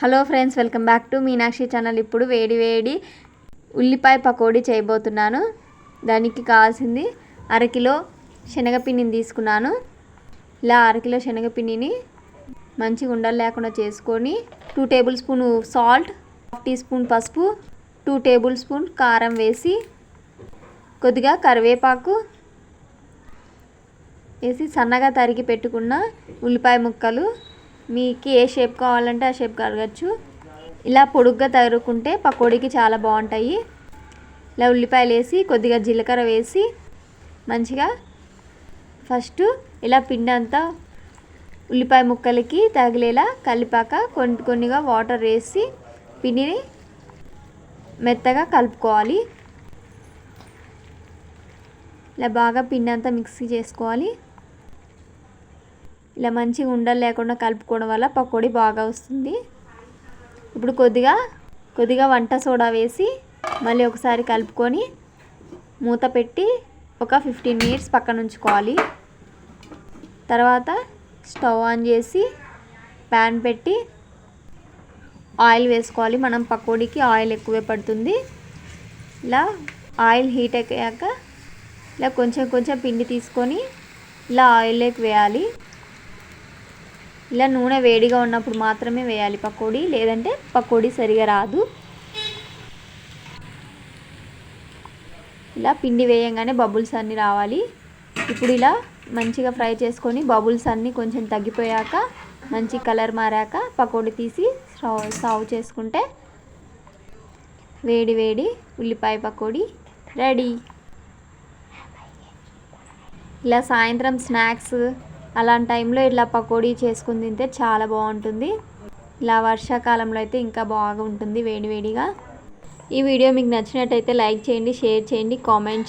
Hello friends welcome back to Meenakshi channel. ఇప్పుడు వేడి వేడి ఉల్లిపాయ పకోడీ చేయబోతున్నాను. దానికి కావాల్సింది అరకిలో శనగపిండిని తీసుకున్నాను. ఇలా అరకిలో శనగపిండిని మంచిగా ఉండలు లేకుండా చేసుకొని two tablespoon salt half teaspoon పసుపు టూ టేబుల్ స్పూన్ కారం వేసి కొద్దిగా కరివేపాకు వేసి సన్నగా తరిగి పెట్టుకున్న ఉల్లిపాయ ముక్కలు మీకు ఏ షేప్ కావాలంటే ఆ షేప్ కడగచ్చు ఇలా పొడుగ్గా తరుక్కుంటే పకోడీకి చాలా బాగుంటాయి. ఇలా ఉల్లిపాయలు వేసి కొద్దిగా జీలకర్ర వేసి మంచిగా ఫస్ట్ ఇలా పిండి అంతా ఉల్లిపాయ ముక్కలకి తగిలేలా కలిపాక కొన్ని కొన్నిగా వాటర్ వేసి పిండిని మెత్తగా కలుపుకోవాలి. ఇలా బాగా పిండి అంతా మిక్సీ చేసుకోవాలి. ఇలా మంచిగా ఉండలు లేకుండా కలుపుకోవడం వల్ల పకోడీ బాగా వస్తుంది. ఇప్పుడు కొద్దిగా కొద్దిగా వంట సోడా వేసి మళ్ళీ ఒకసారి కలుపుకొని మూత పెట్టి ఒక ఫిఫ్టీన్ మినిట్స్ పక్కన ఉంచుకోవాలి. తర్వాత స్టవ్ ఆన్ చేసి ప్యాన్ పెట్టి ఆయిల్ వేసుకోవాలి. మనం పకోడీకి ఆయిల్ ఎక్కువే పడుతుంది. ఇలా ఆయిల్ హీట్ అయ్యాక ఇలా కొంచెం కొంచెం పిండి తీసుకొని ఇలా ఆయిల్లోకి వేయాలి. ఇలా నూనె వేడిగా ఉన్నప్పుడు మాత్రమే వేయాలి పకోడీ లేదంటే పకోడీ సరిగా రాదు. ఇలా పిండి వేయంగానే బబుల్స్ అన్నీ రావాలి. ఇప్పుడు ఇలా మంచిగా ఫ్రై చేసుకొని బబుల్స్ అన్నీ కొంచెం తగ్గిపోయాక మంచి కలర్ మారాక పకోడీ తీసి సర్వ్ చేసుకుంటే వేడి వేడి ఉల్లిపాయ పకోడీ రెడీ. ఇలా సాయంత్రం స్నాక్స్ అలాంటి టైంలో ఇట్లా పకోడీ చేసుకుని తింటే చాలా బాగుంటుంది. ఇలా వర్షాకాలంలో అయితే ఇంకా బాగా ఉంటుంది వేడివేడిగా ఈ వీడియో మీకు నచ్చినట్టయితే లైక్ చేయండి షేర్ చేయండి కామెంట్ చేయండి.